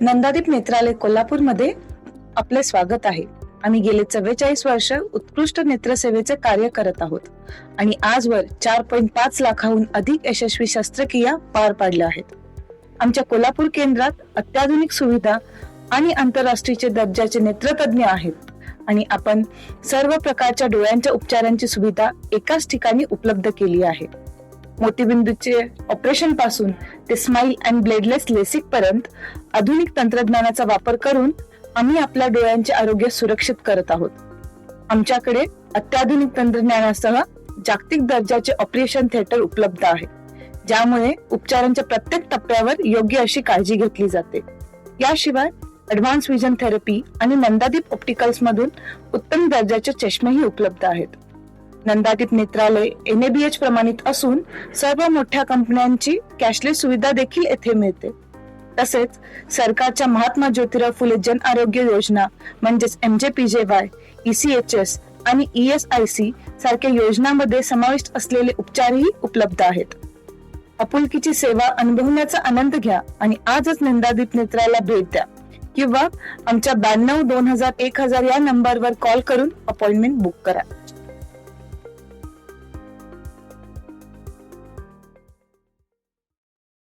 नंदादीप नेत्रालय कोल्हापूरमध्ये आपले स्वागत आहे. आम्ही गेले चव्वेचाळीस वर्ष उत्कृष्ट नेत्रसेवेचे कार्य करत आहोत. आणि आजवर चार पॉईंट पाच लाखाहून अधिक यशस्वी शस्त्रक्रिया पार पाडल्या आहेत. आमच्या कोल्हापूर केंद्रात अत्याधुनिक सुविधा आणि आंतरराष्ट्रीय दर्जाचे नेत्रतज्ञ आहेत. आणि आपण सर्व प्रकारच्या डोळ्यांच्या उपचारांची सुविधा एकाच ठिकाणी उपलब्ध केली आहे. मोतीबिंदूचे ऑपरेशनपासून ते स्माईल अँड ब्लेडलेस लेसिक पर्यंत आधुनिक तंत्रज्ञानाचा वापर करून आम्ही आपल्या डोळ्यांचे आरोग्य सुरक्षित करत आहोत. आमच्याकडे अत्याधुनिक तंत्रज्ञानासह जागतिक दर्जाचे ऑपरेशन थिएटर उपलब्ध आहे ज्यामुळे उपचारांच्या प्रत्येक टप्प्यावर योग्य अशी काळजी घेतली जाते. याशिवाय ऍडव्हान्स विजन थेरपी आणि नंदादीप ऑप्टिकल्स मधून उत्तम दर्जाचे चष्मेही उपलब्ध आहेत. नंदादीप नेत्रालय एनएबीएच प्रमाणित असून सर्व मोठ्या कंपन्यांची कॅशलेस सुविधा देखील येथे मिळते. तसेच सरकारच्या महात्मा ज्योतिराव फुले जन आरोग्य योजना म्हणजेच M J P J Y ECHS आणि ई एस आय सी सारख्या योजनांमध्ये समाविष्ट असलेले उपचारही उपलब्ध आहेत. आपुलकीची सेवा अनुभवण्याचा आनंद घ्या आणि आजच नंदादीप नेत्राला भेट द्या किंवा आमच्या ब्याण्णव दोन हजार एक हजार या नंबरवर कॉल करून अपॉइंटमेंट बुक करा.